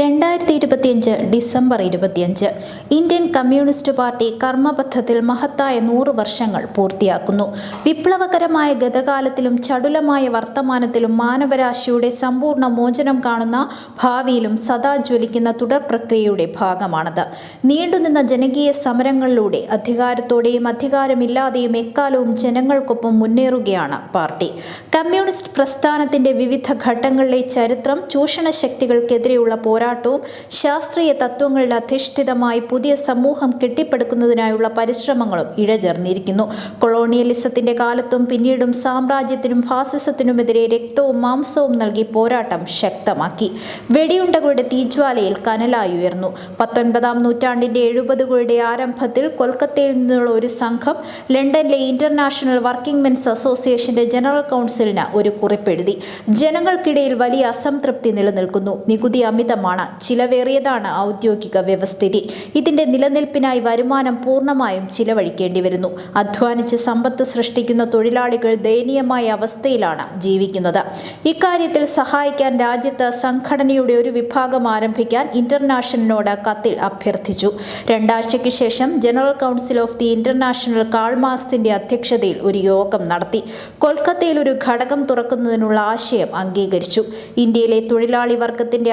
രണ്ടായിരത്തി ഇരുപത്തിയഞ്ച് ഡിസംബർ ഇരുപത്തിയഞ്ച്. ഇന്ത്യൻ കമ്മ്യൂണിസ്റ്റ് പാർട്ടി കർമ്മബദ്ധത്തിൽ മഹത്തായ നൂറ് വർഷങ്ങൾ പൂർത്തിയാക്കുന്നു. വിപ്ലവകരമായ ഗതകാലത്തിലും ചടുലമായ വർത്തമാനത്തിലും മാനവരാശിയുടെ സമ്പൂർണ മോചനം കാണുന്ന ഭാവിയിലും സദാ ജ്വലിക്കുന്ന തുടർ പ്രക്രിയയുടെ ഭാഗമാണത്. നീണ്ടുനിന്ന ജനകീയ സമരങ്ങളിലൂടെ അധികാരത്തോടെയും അധികാരമില്ലാതെയും എക്കാലവും ജനങ്ങൾക്കൊപ്പം മുന്നേറുകയാണ് പാർട്ടി. കമ്മ്യൂണിസ്റ്റ് പ്രസ്ഥാനത്തിന്റെ വിവിധ ഘട്ടങ്ങളിലെ ചരിത്രം ചൂഷണ ശക്തികൾക്കെതിരെയുള്ള പോരാട്ടവും ശാസ്ത്രീയ തത്വങ്ങളിൽ അധിഷ്ഠിതമായി പുതിയ സമൂഹം കെട്ടിപ്പടുക്കുന്നതിനായുള്ള പരിശ്രമങ്ങളും ഇഴചേർന്നിരിക്കുന്നു. കൊളോണിയലിസത്തിന്റെ കാലത്തും പിന്നീടും സാമ്രാജ്യത്തിനും ഫാസിസത്തിനുമെതിരെ രക്തവും മാംസവും നൽകി പോരാട്ടം ശക്തമാക്കി. വെടിയുണ്ടകളുടെ തീജ്വാലയിൽ കനലായി ഉയർന്നു. പത്തൊൻപതാം നൂറ്റാണ്ടിന്റെ എഴുപതുകളുടെ ആരംഭത്തിൽ കൊൽക്കത്തയിൽ നിന്നുള്ള ഒരു സംഘം ലണ്ടനിലെ ഇന്റർനാഷണൽ വർക്കിംഗ് മെൻസ് അസോസിയേഷന്റെ ജനറൽ കൗൺസിലിന് ഒരു കുറിപ്പെഴുതി. ജനങ്ങൾക്കിടയിൽ വലിയ അസംതൃപ്തി നിലനിൽക്കുന്നു. നികുതി അമിതമാണ്. ചിലവേറിയതാണ് ഔദ്യോഗിക വ്യവസ്ഥിതി. ഇതിന്റെ നിലനിൽപ്പിനായി വരുമാനം പൂർണമായും ചിലവഴിക്കേണ്ടി വരുന്നു. അധ്വാനിച്ച് സമ്പത്ത് സൃഷ്ടിക്കുന്ന തൊഴിലാളികൾ ദയനീയമായ അവസ്ഥയിലാണ് ജീവിക്കുന്നത്. ഇക്കാര്യത്തിൽ സഹായിക്കാൻ രാജ്യത്ത് സംഘടനയുടെ ഒരു വിഭാഗം ആരംഭിക്കാൻ ഇന്റർനാഷണലിനോട് കത്തിൽ അഭ്യർത്ഥിച്ചു. രണ്ടാഴ്ചയ്ക്ക് ശേഷം general council of the international Karl മാർക്സിന്റെ അധ്യക്ഷതയിൽ ഒരു യോഗം നടത്തി. കൊൽക്കത്തയിൽ ഒരു ഘടകം തുറക്കുന്നതിനുള്ള ആശയം അംഗീകരിച്ചു. ഇന്ത്യയിലെ തൊഴിലാളി വർഗത്തിന്റെ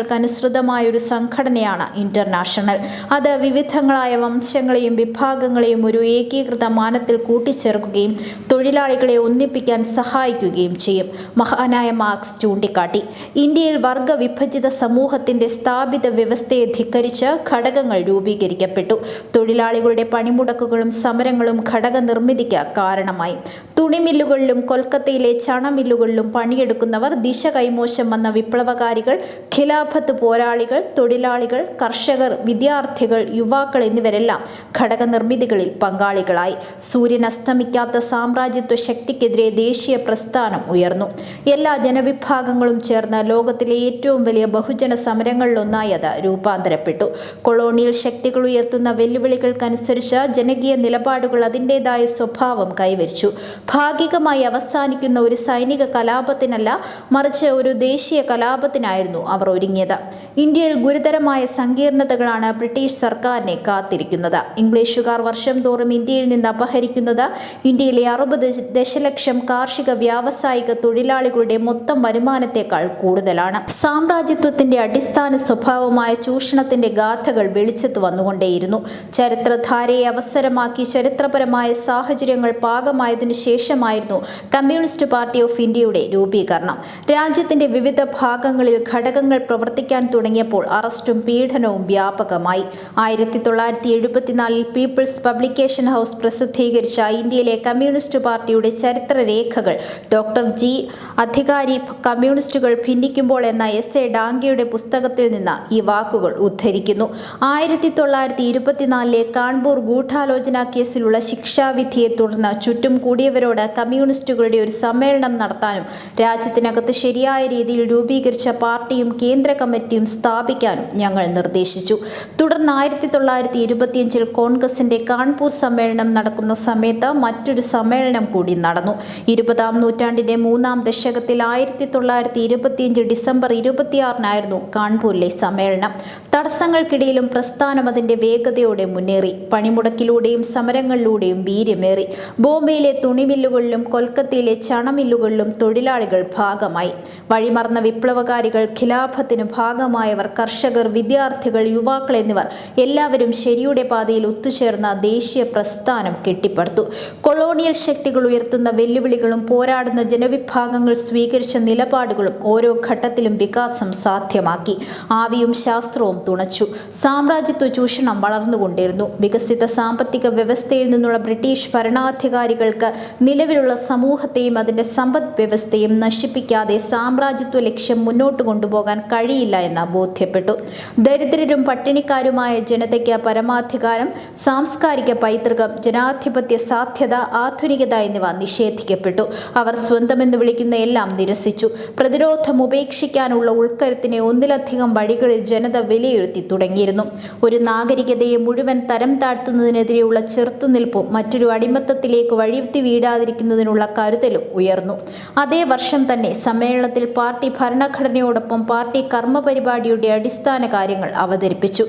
അഭിലാഷങ്ങൾക്കനുസൃതമായ ഒരു സംഘടനയാണ് ഇന്റർനാഷണൽ. അത് വിവിധങ്ങളായ വംശങ്ങളെയും വിഭാഗങ്ങളെയും ഒരു ഏകീകൃത മാനത്തിൽ കൂട്ടിച്ചേർക്കുകയും തൊഴിലാളികളെ ഒന്നിപ്പിക്കാൻ സഹായിക്കുകയും ചെയ്യും. മഹാനായ മാർക്സ് ചൂണ്ടിക്കാട്ടി. ഇന്ത്യയിൽ വർഗവിഭജിത സമൂഹത്തിന്റെ സ്ഥാപിത വ്യവസ്ഥയെ ധിക്കരിച്ച് ഘടകങ്ങൾ രൂപീകരിക്കപ്പെട്ടു. തൊഴിലാളികളുടെ പണിമുടക്കുകളും സമരങ്ങളും ഘടക നിർമ്മിതിക്ക് കാരണമായി. തുണിമില്ലുകളിലും കൊൽക്കത്തയിലെ ചണമില്ലുകളിലും പണിയെടുക്കുന്നവർ ദിശ കൈമോശം വന്ന വിപ്ലവകാരികൾ ഖിലാഫത്ത് പോരാളികൾ തൊഴിലാളികൾ കർഷകർ വിദ്യാർത്ഥികൾ യുവാക്കൾ എന്നിവരെല്ലാം ഘടക നിർമ്മിതികളിൽ പങ്കാളികളായി. സൂര്യൻ അസ്തമിക്കാത്ത സാമ്രാജ്യത്വ ശക്തിക്കെതിരെ ദേശീയ പ്രസ്ഥാനം ഉയർന്നു. എല്ലാ ജനവിഭാഗങ്ങളും ചേർന്ന ലോകത്തിലെ ഏറ്റവും വലിയ ബഹുജന സമരങ്ങളിലൊന്നായി അത് രൂപാന്തരപ്പെട്ടു. കൊളോണിയൽ ശക്തികൾ ഉയർത്തുന്ന വെല്ലുവിളികൾക്കനുസരിച്ച് ജനകീയ നിലപാടുകൾ അതിന്റെതായ സ്വഭാവം കൈവരിച്ചു. ഭാഗികമായി അവസാനിക്കുന്ന ഒരു സൈനിക കലാപത്തിനല്ല മറിച്ച് ഒരു ദേശീയ കലാപത്തിനായിരുന്നു അവർ ഒരുങ്ങിയത്. ഇന്ത്യയിൽ ഗുരുതരമായ സങ്കീർണതകളാണ് ബ്രിട്ടീഷ് സർക്കാരിനെ കാത്തിരിക്കുന്നത്. ഇംഗ്ലീഷുകാർ വർഷം തോറും ഇന്ത്യയിൽ നിന്ന് അപഹരിക്കുന്നത് ഇന്ത്യയിലെ അറുപത് ദശലക്ഷം കാർഷിക വ്യാവസായിക തൊഴിലാളികളുടെ മൊത്തം വരുമാനത്തെക്കാൾ കൂടുതലാണ്. സാമ്രാജ്യത്വത്തിന്റെ അടിസ്ഥാന സ്വഭാവമായ ചൂഷണത്തിന്റെ ഗാഥകൾ വെളിച്ചത്ത് വന്നുകൊണ്ടേയിരുന്നു. ചരിത്രധാരയെ അവസരമാക്കി ചരിത്രപരമായ സാഹചര്യങ്ങൾ പാകമായതിനു ശേഷമായിരുന്നു കമ്മ്യൂണിസ്റ്റ് പാർട്ടി ഓഫ് ഇന്ത്യയുടെ രൂപീകരണം. രാജ്യത്തിന്റെ വിവിധ ഭാഗങ്ങളിൽ ഘടകങ്ങൾ പ്രവർത്തിക്കാൻ തുടങ്ങിയപ്പോൾ അറസ്റ്റും പീഡനവും വ്യാപകമായി. ആയിരത്തി തൊള്ളായിരത്തി എഴുപത്തിനാലിൽ പീപ്പിൾസ് പബ്ലിക്കേഷൻ ഹൗസ് പ്രസിദ്ധീകരിച്ച ഇന്ത്യയിലെ കമ്മ്യൂണിസ്റ്റ് പാർട്ടിയുടെ ചരിത്രരേഖകൾ ഡോക്ടർ ജി. അധികാരി കമ്മ്യൂണിസ്റ്റുകൾ ഭിന്നിക്കുമ്പോൾ എന്ന എസ്. എ. ഡാംഗിയുടെ പുസ്തകത്തിൽ നിന്ന് ഈ വാക്കുകൾ ഉദ്ധരിക്കുന്നു. ആയിരത്തി തൊള്ളായിരത്തി ഇരുപത്തിനാലിലെ കാൺപൂർ ഗൂഢാലോചന കേസിലുള്ള ശിക്ഷാവിധിയെ തുടർന്ന് ചുറ്റും കൂടിയവരോട് കമ്മ്യൂണിസ്റ്റുകളുടെ ഒരു സമ്മേളനം നടത്താനും രാജ്യത്തിനകത്ത് ശരിയായ രീതിയിൽ രൂപീകരിച്ച പാർട്ടിയും കേന്ദ്ര കമ്മിറ്റിയും സ്ഥാപിക്കാനും ഞങ്ങൾ നിർദ്ദേശിച്ചു. തുടർന്ന് ആയിരത്തി തൊള്ളായിരത്തി ഇരുപത്തിയഞ്ചിൽ കോൺഗ്രസിന്റെ കാൺപൂർ സമ്മേളനം നടക്കുന്ന സമയത്ത് മറ്റൊരു സമ്മേളനം കൂടി നടന്നു. ഇരുപതാം നൂറ്റാണ്ടിന്റെ മൂന്നാം ദശകത്തിൽ ആയിരത്തി തൊള്ളായിരത്തി ഇരുപത്തിയഞ്ച് ഡിസംബർ ഇരുപത്തിയാറിനായിരുന്നു കാൺപൂരിലെ സമ്മേളനം. തടസ്സങ്ങൾക്കിടയിലും പ്രസ്ഥാനം അതിന്റെ വേഗതയോടെ മുന്നേറി. പണിമുടക്കിലൂടെയും സമരങ്ങളിലൂടെയും വീര്യമേറി. ബോംബെയിലെ തുണിമില്ലുകളിലും കൊൽക്കത്തയിലെ ചണമില്ലുകളിലും തൊഴിലാളികൾ ഭാഗമായി. വഴിമറന്ന വിപ്ലവകാരികൾ ഖിലാഫത്തിന് ഭാഗമായവർ കർഷകർ വിദ്യാർത്ഥികൾ യുവാക്കൾ എന്നിവർ എല്ലാവരും ശരിയുടെ പാതയിൽ ഒത്തുചേർന്ന ദേശീയ പ്രസ്ഥാനം കെട്ടിപ്പടുത്തു. കൊളോണിയൽ ശക്തികൾ ഉയർത്തുന്ന വെല്ലുവിളികളും പോരാടുന്ന ജനവിഭാഗങ്ങൾ സ്വീകരിച്ച നിലപാടുകളും ഓരോ ഘട്ടത്തിലും വികാസം സാധ്യമാക്കി. ആവിയും ശാസ്ത്രവും തുണച്ചു. സാമ്രാജ്യത്വ ചൂഷണം വളർന്നുകൊണ്ടിരുന്നു. വികസിത സാമ്പത്തിക വ്യവസ്ഥയിൽ നിന്നുള്ള ബ്രിട്ടീഷ് ഭരണാധികാരികൾക്ക് നിലവിലുള്ള സമൂഹത്തെയും അതിന്റെ സമ്പദ് വ്യവസ്ഥയും നശിപ്പിക്കാതെ സാമ്രാജ്യത്വ ലക്ഷ്യം മുന്നോട്ട് കൊണ്ടുപോകാൻ കഴിയില്ല എന്ന് ബോധ്യപ്പെട്ടു. ദരിദ്രരും പട്ടിണിക്കാരുമായ ജനതയ്ക്ക് പരമാധികാരം സാംസ്കാരിക പൈതൃകം ജനാധിപത്യ സാധ്യത ആധുനികത എന്നിവ നിഷേധിക്കപ്പെട്ടു. അവർ സ്വന്തമെന്ന് വിളിക്കുന്ന എല്ലാം നിരസിച്ചു. പ്രതിരോധം ഉപേക്ഷിക്കാനുള്ള ഉൾക്കരത്തിനെ ഒന്നിലധികം വഴികളിൽ ജനത വിലയിരുത്തി തുടങ്ങിയിരുന്നു. ഒരു നാഗരികതയെ മുഴുവൻ തരം താഴ്ത്തുന്നതിനെതിരെയുള്ള ചെറുത്തുനിൽപ്പും മറ്റൊരു അടിമത്തത്തിലേക്ക് വഴിയുത്തി വീഴാൻ ഇല്ലാതിരിക്കുന്നതിനുള്ള കരുതലും ഉയർന്നു. അതേ വർഷം തന്നെ സമ്മേളനത്തിൽ പാർട്ടി ഭരണഘടനയോടൊപ്പം പാർട്ടി കർമ്മപരിപാടിയുടെ അടിസ്ഥാന കാര്യങ്ങൾ അവതരിപ്പിച്ചു.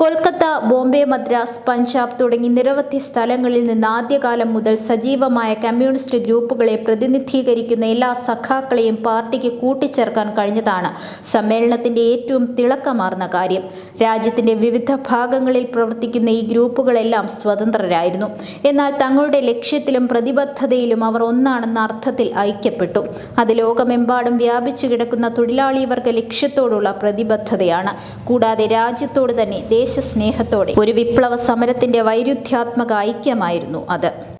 കൊൽക്കത്ത ബോംബെ മദ്രാസ് പഞ്ചാബ് തുടങ്ങി നിരവധി സ്ഥലങ്ങളിൽ നിന്ന് ആദ്യകാലം മുതൽ സജീവമായ കമ്മ്യൂണിസ്റ്റ് ഗ്രൂപ്പുകളെ പ്രതിനിധീകരിക്കുന്ന എല്ലാ സഖാക്കളെയും പാർട്ടിക്ക് കൂട്ടിച്ചേർക്കാൻ കഴിഞ്ഞതാണ് സമ്മേളനത്തിന്റെ ഏറ്റവും തിളക്കമാർന്ന കാര്യം. രാജ്യത്തിന്റെ വിവിധ ഭാഗങ്ങളിൽ പ്രവർത്തിക്കുന്ന ഈ ഗ്രൂപ്പുകളെല്ലാം സ്വതന്ത്രരായിരുന്നു. എന്നാൽ തങ്ങളുടെ ലക്ഷ്യത്തിലും പ്രതിബദ്ധതയിലും അവർ ഒന്നാണെന്ന അർത്ഥത്തിൽ ഐക്യപ്പെട്ടു. അത് ലോകമെമ്പാടും വ്യാപിച്ചു കിടക്കുന്ന തൊഴിലാളി വർഗ ലക്ഷ്യത്തോടുള്ള പ്രതിബദ്ധതയാണ്. കൂടാതെ രാജ്യത്തോട് തന്നെ ദേശസ്നേഹത്തോടെ. ഒരു വിപ്ലവ സമരത്തിന്റെ വൈരുദ്ധ്യാത്മക ഐക്യമായിരുന്നു അത്.